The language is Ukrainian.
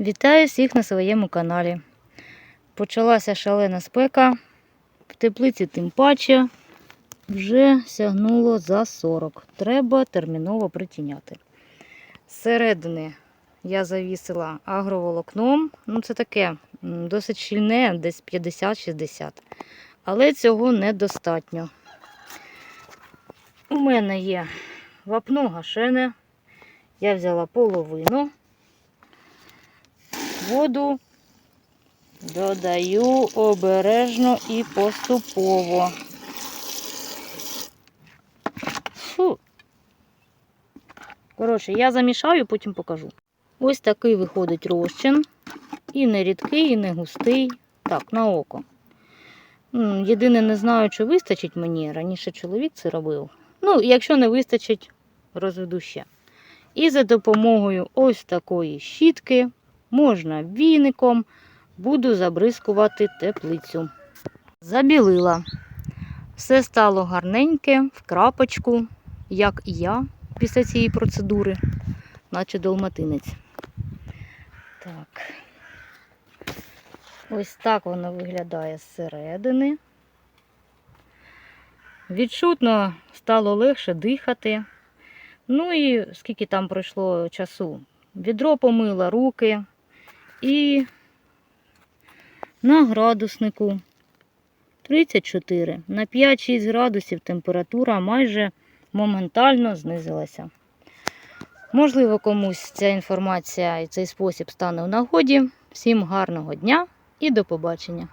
Вітаю всіх на своєму каналі. Почалася шалена спека, в теплиці тим паче вже сягнуло за 40. Треба терміново притіняти. Зсередини я завісила агроволокном. Ну, це таке досить щільне, десь 50-60. Але цього недостатньо. У мене є вапно гашене. Я взяла половину. Воду додаю обережно і поступово. Фу. Коротше, я замішаю, потім покажу. Ось такий виходить розчин. І не рідкий, і не густий. Так, на око. Єдине, не знаю, чи вистачить мені. Раніше чоловік це робив. Ну, якщо не вистачить, розведу ще. І за допомогою ось такої щітки, можна віником, буду забризкувати теплицю. Забілила. Все стало гарненьке, в крапочку, як і я після цієї процедури, наче долматинець. Так. Ось так воно виглядає зсередини. Відчутно стало легше дихати. Ну і скільки там пройшло часу. Відро помила руки і на градуснику 34. На 5-6 градусів температура майже моментально знизилася. Можливо, комусь ця інформація і цей спосіб стане в нагоді. Всім гарного дня і до побачення!